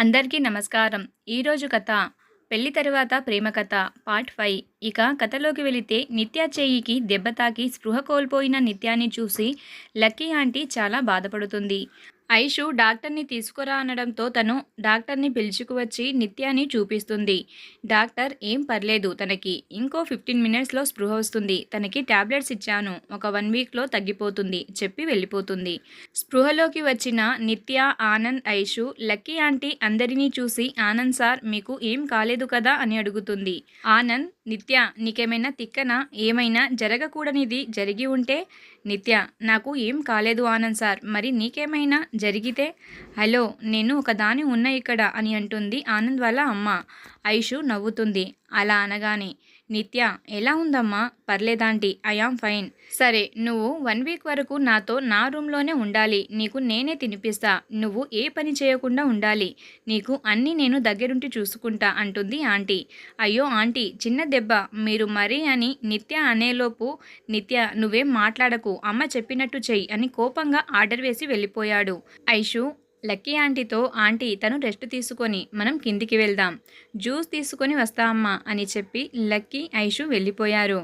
అందరికీ నమస్కారం. ఈరోజు కథ పెళ్ళి తరువాత ప్రేమ కథ పార్ట్ ఫైవ్. ఇక కథలోకి వెళితే నిత్య చేయికి దెబ్బ తాకి స్పృహ కోల్పోయిన నిత్యాన్ని చూసి లక్కీ ఆంటీ చాలా బాధపడుతుంది. ఐషు డాక్టర్ని తీసుకురా అనడంతో తను డాక్టర్ని పిలుచుకువచ్చి నిత్యాన్ని చూపిస్తుంది. డాక్టర్ ఏం పర్లేదు తనకి ఇంకో ఫిఫ్టీన్ మినిట్స్లో స్పృహ వస్తుంది. తనకి టాబ్లెట్స్ ఇచ్చాను. ఒక వన్ వీక్లో తగ్గిపోతుంది. చెప్పి వెళ్ళిపోతుంది. స్పృహలోకి వచ్చిన నిత్య ఆనంద్ ఐషు లక్కీ ఆంటీ అందరినీ చూసి ఆనంద్ సార్ మీకు ఏం కాలేదు కదా? అని అడుగుతుంది. ఆనంద్ నిత్య నీకేమైనా తిక్కన? ఏమైనా జరగకూడనిది జరిగి ఉంటే? నిత్య నాకు ఏం కాలేదు ఆనంద్ సార్. మరి నీకేమైనా జరిగితే హలో నేను ఒకదాని ఉన్న ఇక్కడ అని అంటుంది ఆనంద్ వాళ్ళ అమ్మ. ఐషు నవ్వుతుంది. అలా అనగానే నిత్య ఎలా ఉందమ్మా? పర్లేదాంటీ ఐఆమ్ ఫైన్. సరే నువ్వు వన్ వీక్ వరకు నాతో నా రూమ్లోనే ఉండాలి. నీకు నేనే తినిపిస్తా. నువ్వు ఏ పని చేయకుండా ఉండాలి. నీకు అన్నీ నేను దగ్గరుండి చూసుకుంటా అంటుంది ఆంటీ. అయ్యో ఆంటీ చిన్న దెబ్బ. మీరు మరీ అని నిత్య అనేలోపు నిత్య నువ్వేం మాట్లాడకు. అమ్మ చెప్పినట్టు చెయ్యి అని కోపంగా ఆర్డర్ వేసి వెళ్ళిపోయాడు. ఐషు లక్కీ ఆంటీతో ఆంటీ తను రెస్ట్ తీసుకొని మనం కిందికి వెళ్దాం. జ్యూస్ తీసుకొని వస్తా అమ్మా అని చెప్పి లక్కీ ఐషు వెళ్ళిపోయారు.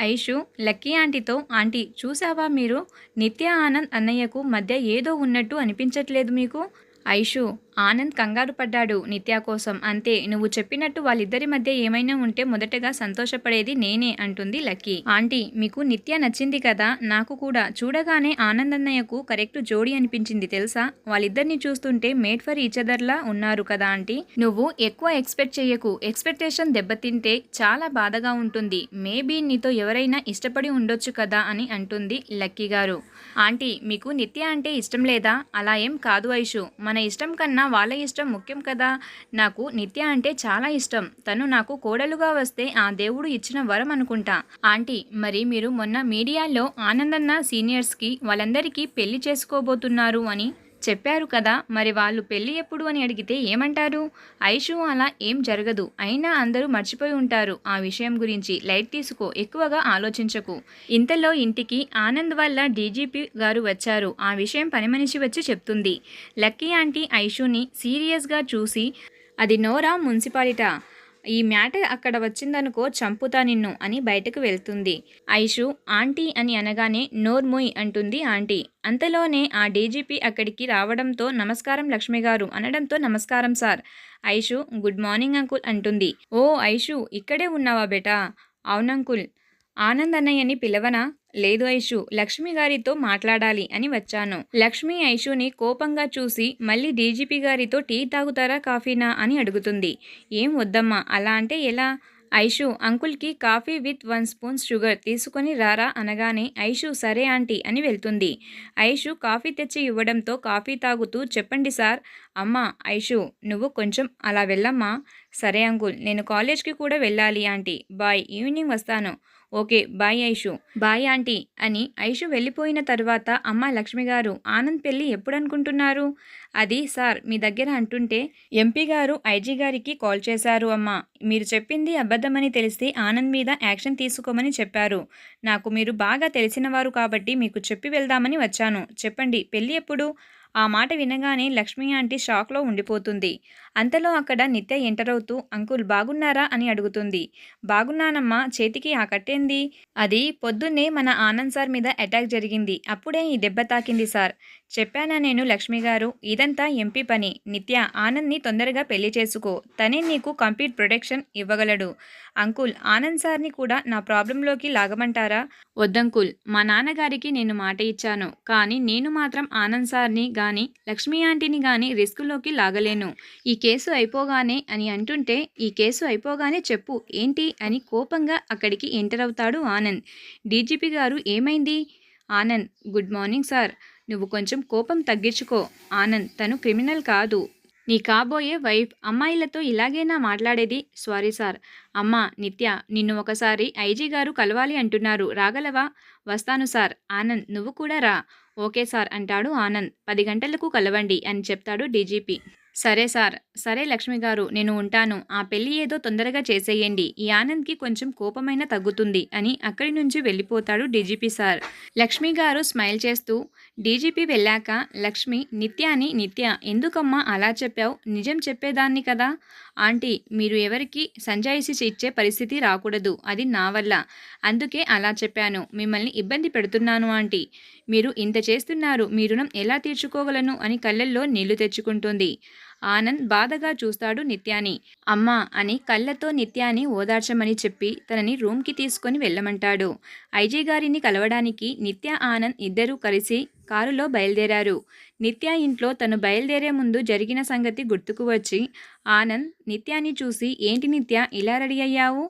ఐషు లక్కీ ఆంటీతో ఆంటీ చూసావా మీరు? నిత్య ఆనంద్ అన్నయ్యకు మధ్య ఏదో ఉన్నట్టు అనిపించట్లేదు మీకు? ఐషు ఆనంద్ కంగారు పడ్డాడు. నిత్య కోసం. అంతే నువ్వు చెప్పినట్టు వాళ్ళిద్దరి మధ్య ఏమైనా ఉంటే మొదటగా సంతోషపడేది నేనే అంటుంది లక్కీ. ఆంటీ మీకు నిత్య నచ్చింది కదా? నాకు కూడా. చూడగానే ఆనంద్ అన్నయ్యకు కరెక్ట్ జోడీ అనిపించింది తెలుసా? వాళ్ళిద్దరిని చూస్తుంటే మేడ్ ఫర్ ఈచ్ అదర్లా ఉన్నారు కదా ఆంటీ? నువ్వు ఎక్కువ ఎక్స్పెక్ట్ చేయకు ఎక్స్పెక్టేషన్ దెబ్బతింటే చాలా బాధగా ఉంటుంది. మేబీ నీతో ఎవరైనా ఇష్టపడి ఉండొచ్చు కదా అని అంటుంది లక్కీ గారు. ఆంటీ మీకు నిత్య అంటే ఇష్టం లేదా? అలా ఏం కాదు ఐషు. మన ఇష్టం కన్నా వాళ్ళ ఇష్టం ముఖ్యం కదా? నాకు నిత్య అంటే చాలా ఇష్టం. తను నాకు కోడలుగా వస్తే ఆ దేవుడు ఇచ్చిన వరం అనుకుంటా. ఆంటీ మరి మీరు మొన్న మీడియాలో ఆనందన్న సీనియర్స్కి వాళ్ళందరికీ పెళ్ళి చేసుకోబోతున్నారు అని చెప్పారు కదా మరి వాళ్ళు పెళ్ళి ఎప్పుడు అని అడిగితే ఏమంటారు? ఐషు అలా ఏం జరగదు. అయినా అందరూ మర్చిపోయి ఉంటారు. ఆ విషయం గురించి లైట్ తీసుకో ఎక్కువగా ఆలోచించకు. ఇంతలో ఇంటికి ఆనంద్ వల్ల డీజీపీ గారు వచ్చారు. ఆ విషయం పని మనిషి వచ్చి చెప్తుంది. లక్కీ ఆంటీ ఐషుని సీరియస్గా చూసి అది నోరా మున్సిపాలిటా? ఈ మ్యాటర్ అక్కడ వచ్చిందనుకో చంపుతా నిన్ను అని బయటకు వెళ్తుంది. ఐషు ఆంటీ అని అనగానే నోర్మోయ్ అంటుంది ఆంటీ. అంతలోనే ఆ డీజీపీ అక్కడికి రావడంతో నమస్కారం లక్ష్మి గారు అనడంతో నమస్కారం sir. Aishu good morning uncle అంటుంది. ఓ ఐషు ఇక్కడే ఉన్నావా బేటా? అవునంకుల్ ఆనంద్ అన్నయ్యని పిలవనా? లేదు ఐషు లక్ష్మి గారితో మాట్లాడాలి అని వచ్చాను. లక్ష్మి ఐషుని కోపంగా చూసి మళ్ళీ డీజీపీ గారితో టీ తాగుతారా కాఫీనా అని అడుగుతుంది. ఏం వద్దమ్మా అలా అంటే ఎలా? ఐషు అంకుల్కి coffee with one spoon sugar తీసుకొని రారా అనగానే ఐషు సరే ఆంటీ అని వెళ్తుంది. ఐషు కాఫీ తెచ్చి ఇవ్వడంతో కాఫీ తాగుతూ చెప్పండి సార్ అమ్మా ఐషు నువ్వు కొంచెం అలా వెళ్ళమ్మా. సరే అంకుల్ నేను కాలేజ్కి కూడా వెళ్ళాలి ఆంటీ. బాయ్ ఈవినింగ్ వస్తాను. Okay bye Aishu. Bye aunty అని ఐషు వెళ్ళిపోయిన తర్వాత అమ్మ లక్ష్మి గారు ఆనంద్ పెళ్ళి ఎప్పుడు అనుకుంటున్నారు అది సార్ మీ దగ్గర అంటుంటే ఎంపీ గారు ఐజీ గారికి కాల్ చేశారు అమ్మ. మీరు చెప్పింది అబద్ధమని తెలిస్తే ఆనంద్ మీద యాక్షన్ తీసుకోమని చెప్పారు. నాకు మీరు బాగా తెలిసినవారు కాబట్టి మీకు చెప్పి వెళ్దామని వచ్చాను. చెప్పండి పెళ్ళి ఎప్పుడు? ఆ మాట వినగానే లక్ష్మి ఆంటీ షాక్లో ఉండిపోతుంది. అంతలో అక్కడ నిత్య ఎంటర్ అవుతూ అంకుల్ బాగున్నారా? అని అడుగుతుంది. బాగున్నానమ్మా చేతికి ఆ కట్టేంది? అది పొద్దున్నే మన ఆనంద్ సార్ మీద అటాక్ జరిగింది. అప్పుడే ఈ దెబ్బ తాకింది సార్. చెప్పానా నేను లక్ష్మి గారు ఇదంతా ఎంపీ పని. నిత్య ఆనంద్ని తొందరగా పెళ్ళి చేసుకో. తనే నీకు కంప్లీట్ ప్రొటెక్షన్ ఇవ్వగలడు. అంకుల్ ఆనంద్ సార్ని కూడా నా ప్రాబ్లంలోకి లాగమంటారా? వద్దంకుల్ మా నాన్నగారికి నేను మాట ఇచ్చాను. కానీ నేను మాత్రం ఆనంద్ సార్ని గాని లక్ష్మీ ఆంటీని గాని రిస్క్లోకి లాగలేను. ఈ కేసు అయిపోగానే అని అంటుంటే ఈ కేసు అయిపోగానే చెప్పు. ఏంటి? అని కోపంగా అక్కడికి ఎంటర్ అవుతాడు ఆనంద్. డీజీపీ గారు ఏమైంది? Anand good morning sir. నువ్వు కొంచెం కోపం తగ్గించుకో. ఆనంద్ తను క్రిమినల్ కాదు. నీ కాబోయే వైఫ్ అమ్మాయిలతో ఇలాగేనా మాట్లాడేది? Sorry sir. అమ్మా నిత్య నిన్ను ఒకసారి ఐజీ గారు కలవాలి అంటున్నారు. రాగలవా? వస్తాను సార్. ఆనంద్ నువ్వు కూడా రా. ఓకే సార్ అంటాడు ఆనంద్. పది గంటలకు కలవండి అని చెప్తాడు డీజీపీ. సరే సార్. సరే లక్ష్మి గారు నేను ఉంటాను. ఆ పెళ్ళి ఏదో తొందరగా చేసేయండి. ఈ ఆనంద్కి కొంచెం కోపమైనా తగ్గుతుంది అని అక్కడి నుంచి వెళ్ళిపోతాడు డీజీపీ సార్. లక్ష్మి గారు స్మైల్ చేస్తూ డీజీపీ వెళ్ళాక లక్ష్మి నిత్యాని నిత్య ఎందుకమ్మా అలా చెప్పావు? నిజం చెప్పేదాన్ని కదా. ఆంటీ మీరు ఎవరికి సంజాయిషి ఇచ్చే పరిస్థితి రాకూడదు. అది నా వల్ల. అందుకే అలా చెప్పాను. మిమ్మల్ని ఇబ్బంది పెడుతున్నాను ఆంటీ. మీరు ఇంత చేస్తున్నారు మీ రుణం ఎలా తీర్చుకోగలను అని కళ్ళల్లో నీళ్ళు తెచ్చుకుంటుంది. ఆనంద్ బాధగా చూస్తాడు నిత్యాని. అమ్మా అని కళ్ళతో నిత్యాని ఓదార్చమని చెప్పి తనని రూమ్కి తీసుకొని వెళ్ళమంటాడు. ఐజీ గారిని కలవడానికి నిత్య ఆనంద్ ఇద్దరూ కలిసి కారులో బయలుదేరారు. నిత్య ఇంట్లో తను బయలుదేరే ముందు జరిగిన సంగతి గుర్తుకు వచ్చి ఆనంద్ నిత్యాని చూసి ఏంటి నిత్య ఇలా రెడీ అయ్యావు?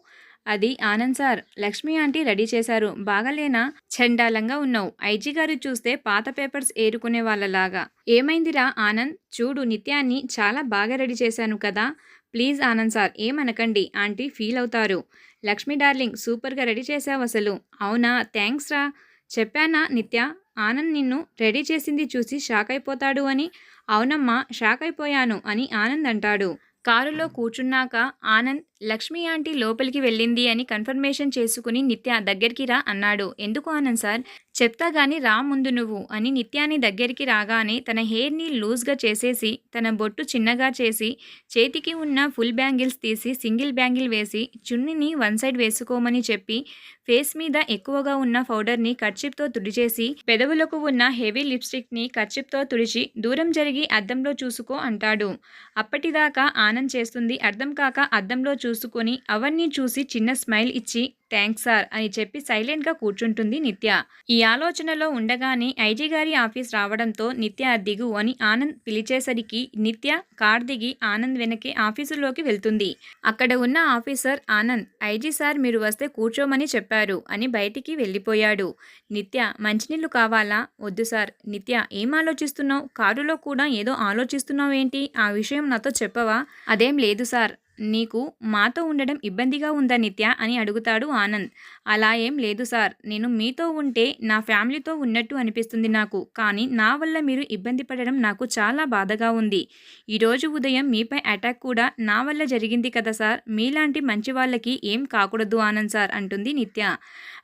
అది Anand sir. Lakshmi aunty ready చేశారు. బాగాలేనా? చండాలంగా ఉన్నావు. ఐజీ గారు చూస్తే పాత పేపర్స్ ఏరుకునే వాళ్ళలాగా. ఏమైందిరా ఆనంద్? చూడు నిత్యాన్ని చాలా బాగా రెడీ చేశాను కదా. ప్లీజ్ ఆనంద్ సార్ ఏమనకండి. ఆంటీ ఫీల్ అవుతారు. లక్ష్మి డార్లింగ్ సూపర్గా రెడీ చేసావు అసలు. అవునా? థ్యాంక్స్ రా. చెప్పానా నిత్య? ఆనంద్ నిన్ను రెడీ చేసింది చూసి షాక్ అయిపోతాడు అని. అవునమ్మా షాక్ అయిపోయాను అని ఆనంద్ అంటాడు. కారులో కూర్చున్నాక ఆనంద్ లక్ష్మి ఆంటీ లోపలికి వెళ్ళింది అని కన్ఫర్మేషన్ చేసుకుని నిత్య దగ్గరికి రా అన్నాడు. ఎందుకు ఆనంద్ సార్? చెప్తా గాని రా ముందు నువ్వు అని నిత్యాని దగ్గరికి రాగానే తన హెయిర్ని లూజ్గా చేసేసి తన బొట్టు చిన్నగా చేసి చేతికి ఉన్న ఫుల్ బ్యాంగిల్స్ తీసి సింగిల్ బ్యాంగిల్ వేసి చున్నీని వన్ సైడ్ వేసుకోమని చెప్పి ఫేస్ మీద ఎక్కువగా ఉన్న పౌడర్ని కర్చిప్తో తుడిచేసి పెదవులకు ఉన్న హెవీ లిప్స్టిక్ని కర్చిప్తో తుడిచి దూరం జరిగి అద్దంలో చూసుకో అంటాడు. అప్పటిదాకా ఆనంద్ చేస్తుంది అర్థం కాక అద్దంలో చూ చూసుకొని అవన్నీ చూసి చిన్న స్మైల్ ఇచ్చి థ్యాంక్స్ సార్ అని చెప్పి సైలెంట్గా కూర్చుంటుంది నిత్య. ఈ ఆలోచనలో ఉండగానే ఐజీ గారి ఆఫీస్ రావడంతో నిత్య దిగు అని ఆనంద్ పిలిచేసరికి నిత్య కార్ దిగి ఆనంద్ వెనకే ఆఫీసులోకి వెళ్తుంది. అక్కడ ఉన్న ఆఫీసర్ ఆనంద్ ఐజీ సార్ మీరు వస్తే కూర్చోమని చెప్పారు అని బయటికి వెళ్ళిపోయాడు. నిత్య మంచినీళ్ళు కావాలా? వద్దు సార్. నిత్య ఏం ఆలోచిస్తున్నావు? కారులో కూడా ఏదో ఆలోచిస్తున్నావు ఏంటి ఆ విషయం నాతో చెప్పవా? అదేం లేదు సార్. నీకు మాతో ఉండడం ఇబ్బందిగా ఉందా నిత్య? అని అడుగుతాడు ఆనంద్. అలా ఏం లేదు సార్. నేను మీతో ఉంటే నా ఫ్యామిలీతో ఉన్నట్టు అనిపిస్తుంది నాకు. కానీ నా వల్ల మీరు ఇబ్బంది పడడం నాకు చాలా బాధగా ఉంది. ఈరోజు ఉదయం మీపై అటాక్ కూడా నా వల్ల జరిగింది కదా సార్. మీలాంటి మంచి వాళ్ళకి ఏం కాకూడదు ఆనంద్ సార్ అంటుంది నిత్య.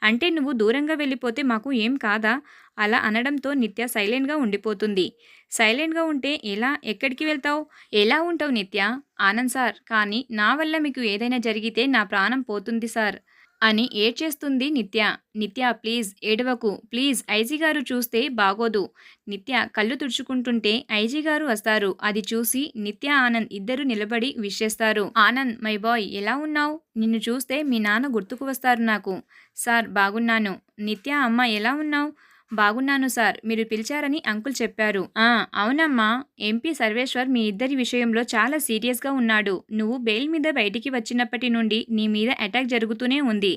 అంటే నువ్వు దూరంగా వెళ్ళిపోతే మాకు ఏం కాదా? అలా అనడంతో నిత్య సైలెంట్గా ఉండిపోతుంది. సైలెంట్గా ఉంటే ఎలా? ఎక్కడికి వెళ్తావు? ఎలా ఉంటావు నిత్య? ఆనంద్ సార్ కానీ నా వల్ల మీకు ఏదైనా జరిగితే నా ప్రాణం పోతుంది సార్ అని ఏడ్చేస్తుంది నిత్య. నిత్య ప్లీజ్ ఏడవకు. ప్లీజ్ ఐజీ గారు చూస్తే బాగోదు. నిత్య కళ్ళు తుడుచుకుంటుంటే ఐజీ గారు వస్తారు. అది చూసి నిత్య ఆనంద్ ఇద్దరు నిలబడి విషేస్తారు ఆనంద్ మై బాయ్ ఎలా ఉన్నావు? నిన్ను చూస్తే మీ నాన్న గుర్తుకు వస్తారు నాకు. సార్ బాగున్నాను. నిత్య అమ్మ ఎలా ఉన్నావు? బాగున్నాను సార్. మీరు పిలిచారని అంకుల్ చెప్పారు. ఆ అవునమ్మా. ఎంపీ సర్వేశ్వర్ మీ ఇద్దరి విషయంలో చాలా సీరియస్గా ఉన్నాడు. నువ్వు బెయిల్ మీద బయటికి వచ్చినప్పటి నుండి నీ మీద అటాక్ జరుగుతూనే ఉంది.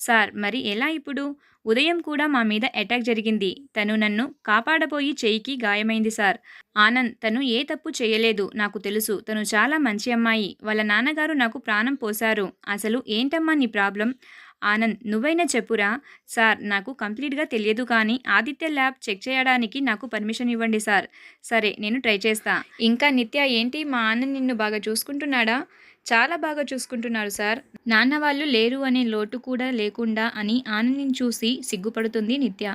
సార్ మరి ఎలా ఇప్పుడు? ఉదయం కూడా మా మీద అటాక్ జరిగింది. తను నన్ను కాపాడబోయి చెయ్యికి గాయమైంది సార్. ఆనంద్ తను ఏ తప్పు చేయలేదు నాకు తెలుసు. తను చాలా మంచి అమ్మాయి. వాళ్ళ నాన్నగారు నాకు ప్రాణం పోశారు. అసలు ఏంటమ్మా నీ ప్రాబ్లం? ఆనంద్ నువ్వైనా చెప్పురా? సార్ నాకు కంప్లీట్గా తెలియదు కానీ ఆదిత్య ల్యాబ్ చెక్ చేయడానికి నాకు పర్మిషన్ ఇవ్వండి సార్. సరే నేను ట్రై చేస్తా. ఇంకా నిత్య ఏంటి మా ఆనంద్ నిన్ను బాగా చూసుకుంటున్నాడా? చాలా బాగా చూసుకుంటున్నారు సార్. నాన్న వాళ్ళు లేరు అనే లోటు కూడా లేకుండా అని ఆనంద్ని చూసి సిగ్గుపడుతుంది నిత్య.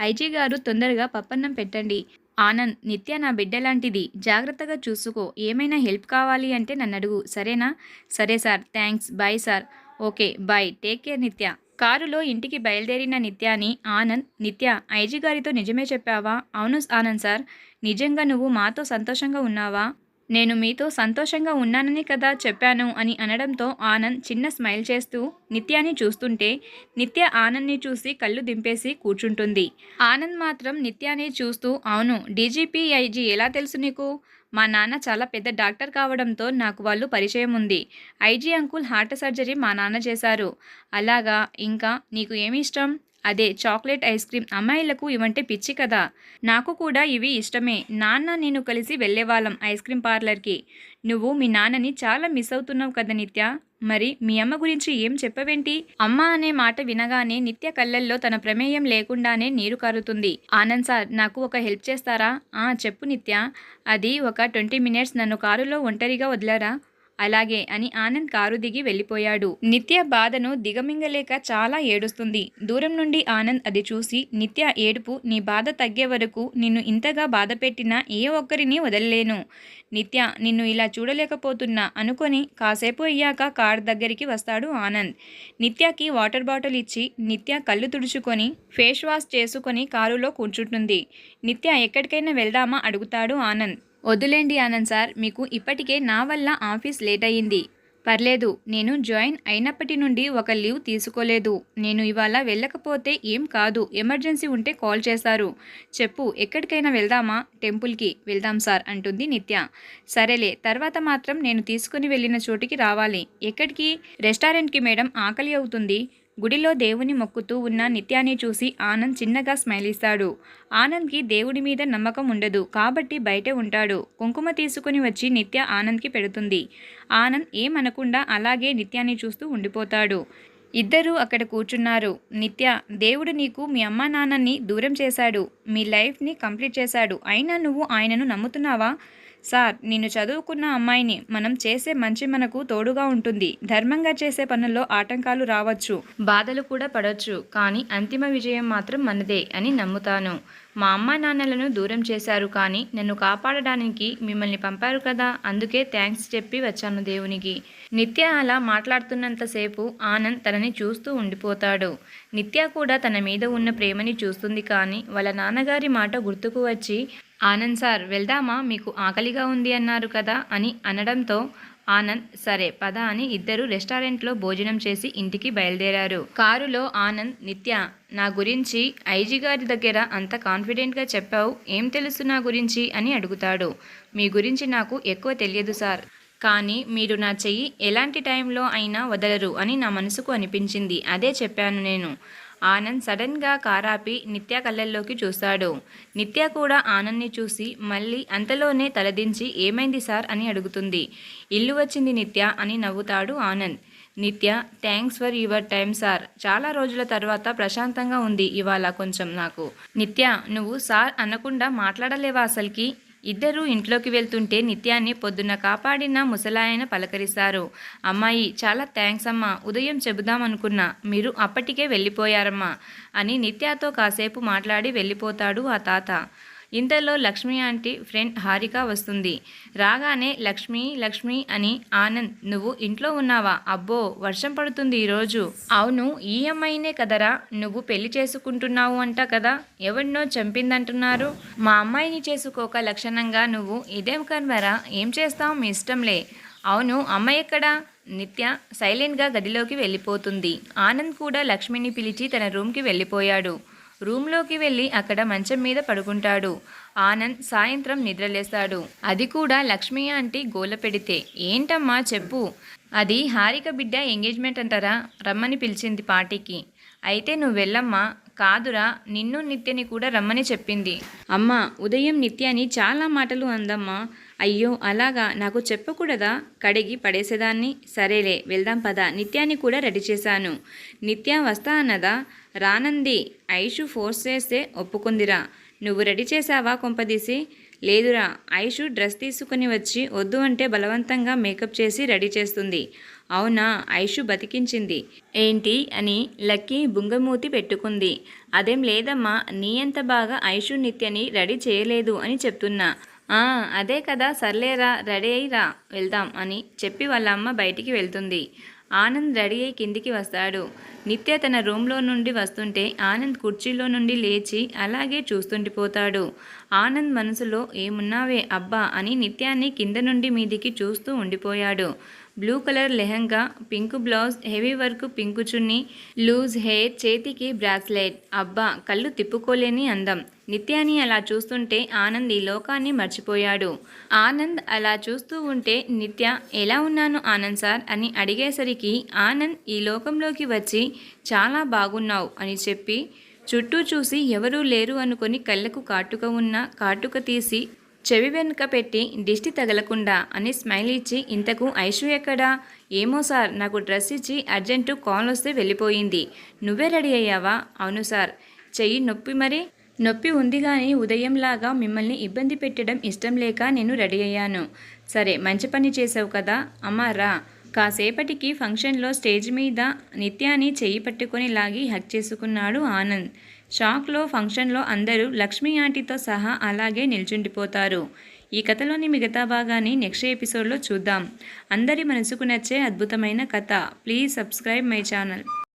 ఐజీ గారు తొందరగా పప్పన్నం పెట్టండి. ఆనంద్ నిత్య నా బిడ్డ లాంటిది. జాగ్రత్తగా చూసుకో. ఏమైనా హెల్ప్ కావాలి అంటే నన్ను అడుగు. సరేనా? సరే sir. Thanks bye sir. Okay bye. Take care Nitya. కారులో ఇంటికి బయలుదేరిన నిత్యాని ఆనంద్ నిత్య ఐజీ గారితో నిజమే చెప్పావా? అవును ఆనంద్ సార్. నిజంగా నువ్వు మాతో సంతోషంగా ఉన్నావా? నేను మీతో సంతోషంగా ఉన్నానని కదా చెప్పాను అని అనడంతో ఆనంద్ చిన్న స్మైల్ చేస్తూ నిత్యాని చూస్తుంటే నిత్య ఆనంద్ని చూసి కళ్ళు దింపేసి కూర్చుంటుంది. ఆనంద్ మాత్రం నిత్యాని చూస్తూ అవును డీజీపీ ఐజీ ఎలా తెలుసు నీకు? మా నాన్న చాలా పెద్ద డాక్టర్ కావడంతో నాకు వాళ్ళు పరిచయం ఉంది. ఐజీ అంకుల్ హార్ట్ సర్జరీ మా నాన్న చేశారు. అలాగా ఇంకా నీకు ఏమి ఇష్టం? అదే చాక్లెట్ ఐస్ క్రీమ్ అమ్మాయిలకు ఇవంటే పిచ్చి కదా. నాకు కూడా ఇవి ఇష్టమే. నాన్న నేను కలిసి వెళ్ళేవాళ్ళం ఐస్ క్రీమ్ పార్లర్కి. నువ్వు మీ నాన్నని చాలా మిస్ అవుతున్నావు కదా నిత్య. మరి మీ అమ్మ గురించి ఏం చెప్పవేంటి? అమ్మ అనే మాట వినగానే నిత్య కళ్ళల్లో తన ప్రమేయం లేకుండానే నీరు కారుతుంది. ఆనంద్ సార్ నాకు ఒక హెల్ప్ చేస్తారా? ఆ చెప్పు నిత్య. అది ఒక ట్వంటీ మినిట్స్ నన్ను కారులో ఒంటరిగా వదిలారా? అలాగే అని ఆనంద్ కారు దిగి వెళ్ళిపోయాడు. నిత్య బాధను దిగమింగలేక చాలా ఏడుస్తుంది. దూరం నుండి ఆనంద్ అది చూసి నిత్య ఏడుపు నీ బాధ తగ్గే వరకు నిన్ను ఇంతగా బాధ పెట్టిన ఏ ఒక్కరిని వదలలేను. నిత్య నిన్ను ఇలా చూడలేకపోతున్నా అనుకొని కాసేపు అయ్యాక కార్ దగ్గరికి వస్తాడు ఆనంద్. నిత్యకి వాటర్ బాటిల్ ఇచ్చి నిత్య కళ్ళు తుడుచుకొని ఫేస్ వాష్ చేసుకొని కారులో కూర్చుంటుంది. నిత్య ఎక్కడికైనా వెళ్దామా అడుగుతాడు ఆనంద్. వదిలేండి ఆనంద్ సార్ మీకు ఇప్పటికే నా వల్ల ఆఫీస్ లేట్ అయ్యింది. పర్లేదు నేను జాయిన్ అయినప్పటి నుండి ఒక లీవ్ తీసుకోలేదు. నేను ఇవాళ వెళ్ళకపోతే ఏం కాదు ఎమర్జెన్సీ ఉంటే కాల్ చేస్తారు. చెప్పు ఎక్కడికైనా వెళ్దామా? టెంపుల్కి వెళ్దాం సార్ అంటుంది నిత్య. సరేలే తర్వాత మాత్రం నేను తీసుకుని వెళ్ళిన చోటికి రావాలి. ఎక్కడికి? రెస్టారెంట్కి మేడం ఆకలి అవుతుంది. గుడిలో దేవుని మొక్కుతూ ఉన్న నిత్యాన్ని చూసి ఆనంద్ చిన్నగా స్మైల్ ఇస్తాడు ఆనంద్కి దేవుడి మీద నమ్మకం ఉండదు కాబట్టి బయటే ఉంటాడు. కుంకుమ తీసుకుని వచ్చి నిత్య ఆనంద్కి పెడుతుంది. ఆనంద్ ఏమనకుండా అలాగే నిత్యాన్ని చూస్తూ ఉండిపోతాడు. ఇద్దరూ అక్కడ కూర్చున్నారు. నిత్య దేవుడు నీకు మీ అమ్మా నాన్నని దూరం చేశాడు. మీ లైఫ్ని కంప్లీట్ చేశాడు. అయినా నువ్వు ఆయనను నమ్ముతున్నావా? సార్ నేను చదువుకున్న అమ్మాయిని మనం చేసే మంచి మనకు తోడుగా ఉంటుంది. ధర్మంగా చేసే పనుల్లో ఆటంకాలు రావచ్చు. బాధలు కూడా పడవచ్చు కానీ అంతిమ విజయం మాత్రం మనదే అని నమ్ముతాను. మా అమ్మా నాన్నలను దూరం చేశారు కానీ నన్ను కాపాడడానికి మిమ్మల్ని పంపారు కదా. అందుకే థ్యాంక్స్ చెప్పి వచ్చాను దేవునికి. నిత్య అలా మాట్లాడుతున్నంతసేపు ఆనంద్ తనని చూస్తూ ఉండిపోతాడు. నిత్య కూడా తన మీద ఉన్న ప్రేమని చూస్తుంది కానీ వాళ్ళ నాన్నగారి మాట గుర్తుకు వచ్చి ఆనంద్ సార్ వెళ్దామా? మీకు ఆకలిగా ఉంది అన్నారు కదా అని అనడంతో ఆనంద్ సరే పద అని ఇద్దరు రెస్టారెంట్లో భోజనం చేసి ఇంటికి బయలుదేరారు. కారులో ఆనంద్ నిత్య నా గురించి ఐజీ గారి దగ్గర అంత కాన్ఫిడెంట్గా చెప్పావు ఏం తెలుసు నా గురించి అని అడుగుతాడు. మీ గురించి నాకు ఎక్కువ తెలియదు సార్. కానీ మీరు నా చెయ్యి ఎలాంటి టైంలో అయినా వదలరు అని నా మనసుకు అనిపించింది. అదే చెప్పాను నేను. ఆనంద్ సడన్గా కారాపి నిత్య కళ్ళల్లోకి చూస్తాడు. నిత్య కూడా ఆనంద్ని చూసి మళ్ళీ అంతలోనే తలదించి ఏమైంది సార్? అని అడుగుతుంది. ఇల్లు వచ్చింది నిత్య అని నవ్వుతాడు Anand. Nitya thanks for your time sir. చాలా రోజుల తర్వాత ప్రశాంతంగా ఉంది ఇవాళ కొంచెం నాకు. నిత్య నువ్వు సార్ అనకుండా మాట్లాడలేవా అసలుకి? ఇద్దరూ ఇంట్లోకి వెళ్తుంటే నిత్యాన్ని పొద్దున్న కాపాడిన ముసలాయన పలకరిస్తారు అమ్మాయి చాలా థ్యాంక్స్ అమ్మా. ఉదయం చెబుదామనుకున్నా. మీరు అప్పటికే వెళ్ళిపోయారమ్మా అని నిత్యతో కాసేపు మాట్లాడి వెళ్ళిపోతాడు ఆ తాత. ఇంతలో లక్ష్మి ఆంటీ ఫ్రెండ్ హారిక వస్తుంది. రాగానే లక్ష్మి లక్ష్మి అని ఆనంద్ నువ్వు ఇంట్లో ఉన్నావా? అబ్బో వర్షం పడుతుంది ఈరోజు. అవును ఈ అమ్మాయినే కదరా? నువ్వు పెళ్ళి చేసుకుంటున్నావు అంట కదా? ఎవరినో చంపిందంటున్నారు. మా అమ్మాయిని చేసుకోక లక్షణంగా నువ్వు ఇదేం కన్వరా? ఏం చేస్తావు? మీ ఇష్టంలే. అవును అమ్మాయి ఎక్కడా? నిత్య సైలెంట్గా గదిలోకి వెళ్ళిపోతుంది. ఆనంద్ కూడా లక్ష్మిని పిలిచి తన రూమ్కి వెళ్ళిపోయాడు. రూమ్లోకి వెళ్ళి అక్కడ మంచం మీద పడుకుంటాడు. ఆనంద్ సాయంత్రం నిద్రలేస్తాడు. అది కూడా లక్ష్మి ఆంటీ గోల పెడితే. ఏంటమ్మా చెప్పు. అది హారిక బిడ్డ ఎంగేజ్మెంట్ అంటారా? రమ్మని పిలిచింది పార్టీకి. అయితే నువ్వు వెళ్ళమ్మా. కాదురా నిన్ను నిత్యని కూడా రమ్మని చెప్పింది. అమ్మా ఉదయం నిత్యని చాలా మాటలు అందమ్మా. అయ్యో అలాగా. నాకు చెప్పకూడదా? కడిగి పడేసేదాన్ని? సరేలే వెళ్దాం పద. నిత్యాన్ని కూడా రెడీ చేశాను. నిత్య వస్తా అన్నదా? రానంది ఐషు ఫోర్స్ చేస్తే ఒప్పుకుందిరా. నువ్వు రెడీ చేసావా కొంపదీసి? లేదురా ఐషు డ్రెస్ తీసుకుని వచ్చి వద్దు అంటే బలవంతంగా మేకప్ చేసి రెడీ చేస్తుంది. అవునా? ఐషు బతికించింది. ఏంటి అని లక్కీ బుంగమూతి పెట్టుకుంది. అదేం లేదమ్మా నీ అంత బాగా ఐషు నిత్యని రెడీ చేయలేదు అని చెప్తున్నా. అదే కదా సర్లేరా రెడీ అయ్యిరా వెళ్దాం అని చెప్పి వాళ్ళ అమ్మ బయటికి వెళ్తుంది. ఆనంద్ రెడీ అయి కిందికి వస్తాడు. నిత్య తన రూమ్లో నుండి వస్తుంటే ఆనంద్ కుర్చీలో నుండి లేచి అలాగే చూస్తుండిపోతాడు ఆనంద్ మనసులో ఏమున్నావే అబ్బా అని నిత్యాన్ని కింద నుండి మీదికి చూస్తూ ఉండిపోయాడు. Blue colour lehenga pink blouse heavy work pink chunni loose hair చేతికి బ్రాస్లెట్. అబ్బా కళ్ళు తిప్పుకోలేని అందం. నిత్యాని అలా చూస్తుంటే ఆనంద్ ఈ లోకాన్ని మర్చిపోయాడు. ఆనంద్ అలా చూస్తూ ఉంటే నిత్య ఎలా ఉన్నాను ఆనంద్ సార్? అని అడిగేసరికి ఆనంద్ ఈ లోకంలోకి వచ్చి చాలా బాగున్నావు అని చెప్పి చుట్టూ చూసి ఎవరూ లేరు అనుకొని కళ్ళకు కాటుక ఉన్న కాటుక తీసి చెవి వెనుక పెట్టి దిష్టి తగలకుండా అని స్మైల్ ఇచ్చి ఇంతకు ఐషు ఎక్కడా? ఏమో సార్ నాకు డ్రెస్ ఇచ్చి అర్జెంటు కాల్ వస్తే వెళ్ళిపోయింది. నువ్వే రెడీ అయ్యావా? అవును సార్. చెయ్యి నొప్పి మరి? నొప్పి ఉంది కానీ ఉదయంలాగా మిమ్మల్ని ఇబ్బంది పెట్టడం ఇష్టం లేక నేను రెడీ అయ్యాను. సరే మంచి పని చేసావు కదా? అమ్మా రా. కాసేపటికి ఫంక్షన్లో స్టేజ్ మీద నిత్యాన్ని చెయ్యి పట్టుకొని లాగి హక్ చేసుకున్నాడు ఆనంద్. షాక్లో ఫంక్షన్లో అందరూ లక్ష్మీ ఆంటీతో సహా అలాగే నిల్చుండిపోతారు. ఈ కథలోని మిగతా భాగాన్ని నెక్స్ట్ ఎపిసోడ్లో చూద్దాం. అందరి మనసుకు నచ్చే అద్భుతమైన కథ. Please subscribe my channel.